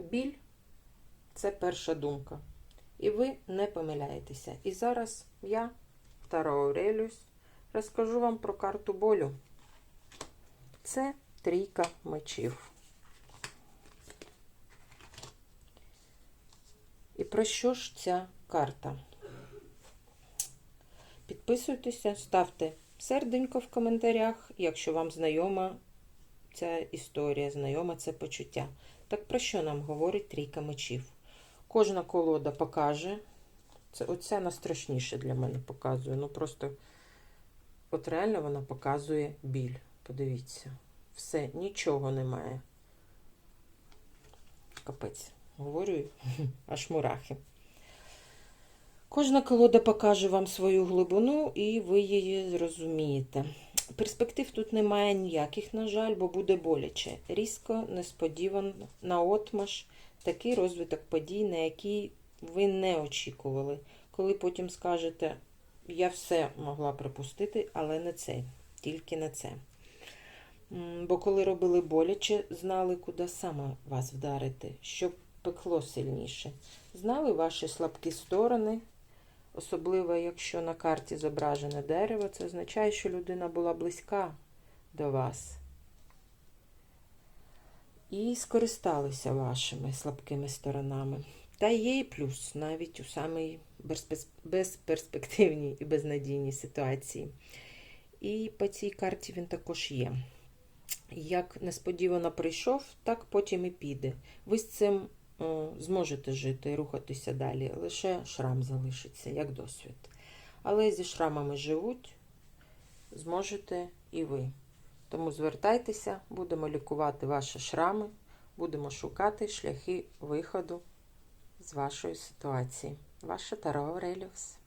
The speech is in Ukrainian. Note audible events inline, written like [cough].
біль це перша думка. І ви не помиляєтеся. І зараз я, Таро Ауреліус, розкажу вам про карту болю. Це трійка мечів. І про що ж ця карта? Підписуйтеся, ставте серденько в коментарях, якщо вам знайома ця історія, знайоме це почуття. Так про що нам говорить трійка мечів? Кожна колода покаже. Це оце найстрашніше для мене показує. Ну просто, от реально вона показує біль. Подивіться. Все, нічого немає. Капець. Говорю, [laughs] аж мурахи. Кожна колода покаже вам свою глибину, і ви її зрозумієте. Перспектив тут немає ніяких, на жаль, бо буде боляче. Різко, несподівано, наотмаш, такий розвиток подій, на який ви не очікували. Коли потім скажете, я все могла припустити, але не це, тільки не це. Бо коли робили боляче, знали, куди саме вас вдарити, щоб пекло сильніше. Знали ваші слабкі сторони, особливо якщо на карті зображене дерево, це означає, що людина була близька до вас. І скористалися вашими слабкими сторонами. Та є і плюс навіть у самій безперспективній і безнадійній ситуації. І по цій карті він також є. Як несподівано прийшов, так потім і піде. Ви з цим зможете жити і рухатися далі. Лише шрам залишиться, як досвід. Але зі шрамами живуть, зможете і ви. Тому звертайтеся, будемо лікувати ваші шрами, будемо шукати шляхи виходу з вашої ситуації. Ваша Таро Ауреліус.